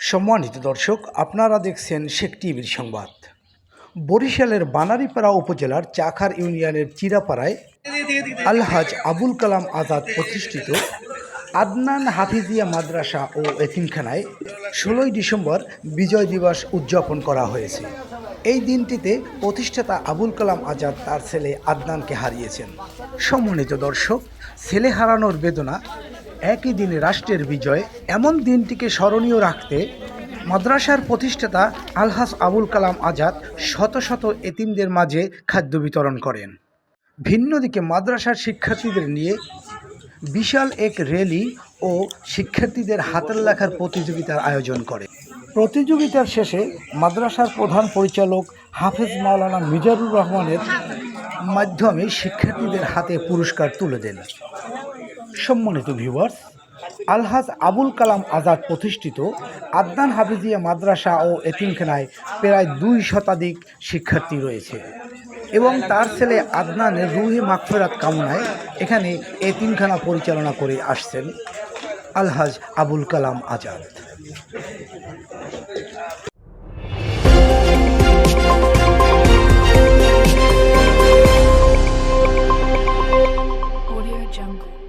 সম্মানিত দর্শক, আপনারা দেখছেন শেখ টিভির সংবাদ। বরিশালের বানারীপাড়া উপজেলার চাখার ইউনিয়নের চিরাপাড়ায় আলহাজ আবুল কালাম আজাদ প্রতিষ্ঠিত আদনান হাফিজিয়া মাদ্রাসা ও এতিমখানায় ষোলোই ডিসেম্বর বিজয় দিবস উদযাপন করা হয়েছে। এই দিনটিতে প্রতিষ্ঠাতা আবুল কালাম আজাদ তার ছেলে আদনানকে হারিয়েছেন। সম্মানিত দর্শক, ছেলে হারানোর বেদনা একই দিনে রাষ্ট্রের বিজয়, এমন দিনটিকে স্মরণীয় রাখতে মাদ্রাসার প্রতিষ্ঠাতা আলহাস আবুল কালাম আজাদ শত শত এতিমদের মাঝে খাদ্য বিতরণ করেন। ভিন্ন দিকে মাদ্রাসার শিক্ষার্থীদের নিয়ে বিশাল এক র্যালি ও শিক্ষার্থীদের হাতের লেখার প্রতিযোগিতার আয়োজন করে। প্রতিযোগিতার শেষে মাদ্রাসার প্রধান পরিচালক হাফেজ মাওলানা মিজারুর রহমানের মাধ্যমে শিক্ষার্থীদের হাতে পুরস্কার তুলে দেন। সম্মানিত ভিউয়ার্স আলহাজ আবুল কালাম আজাদ প্রতিষ্ঠিত আদনান হাফিজিয়া মাদ্রাসা ও এতিমখানায় প্রায় দুই শতাধিক শিক্ষার্থী রয়েছে এবং তার ছেলে আদনানের রুহে মাকফেরাত কামনায় এখানে এতিমখানা পরিচালনা করে আসছেন আলহাজ আবুল কালাম আজাদ Jungle.